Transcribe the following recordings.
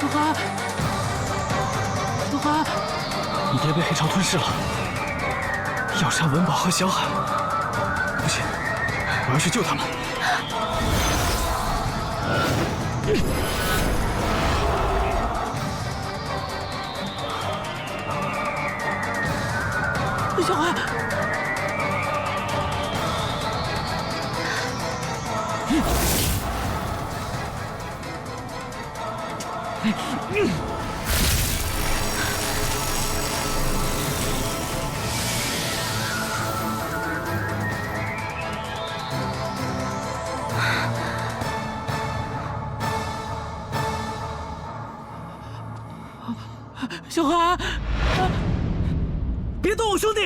陆寒，陆寒，你爹被黑潮吞噬了，要杀文宝和小海。不行，我要去救他们。小海。小海，别动我，兄弟！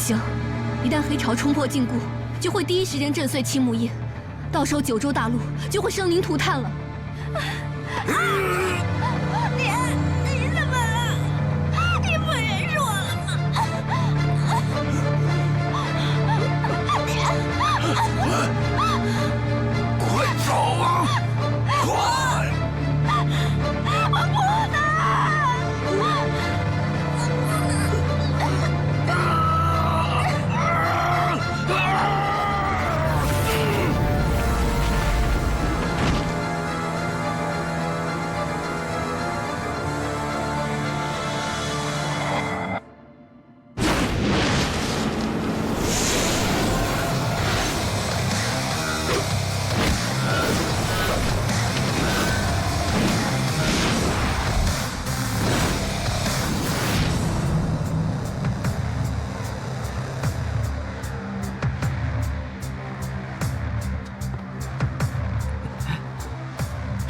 行，一旦黑潮冲破禁锢，就会第一时间震碎青木印，到时候九州大陆就会生灵涂炭了。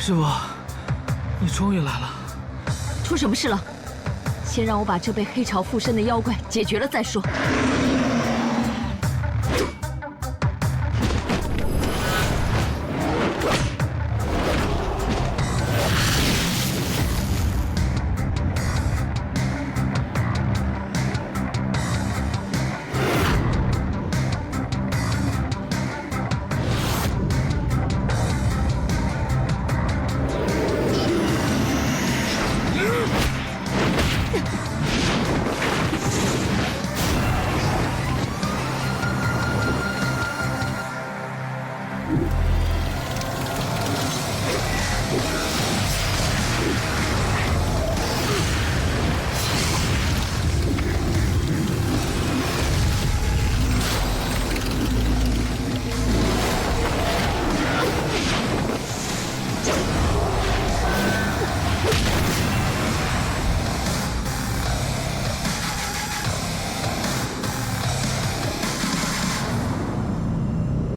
师傅，你终于来了。出什么事了？先让我把这被黑潮附身的妖怪解决了再说。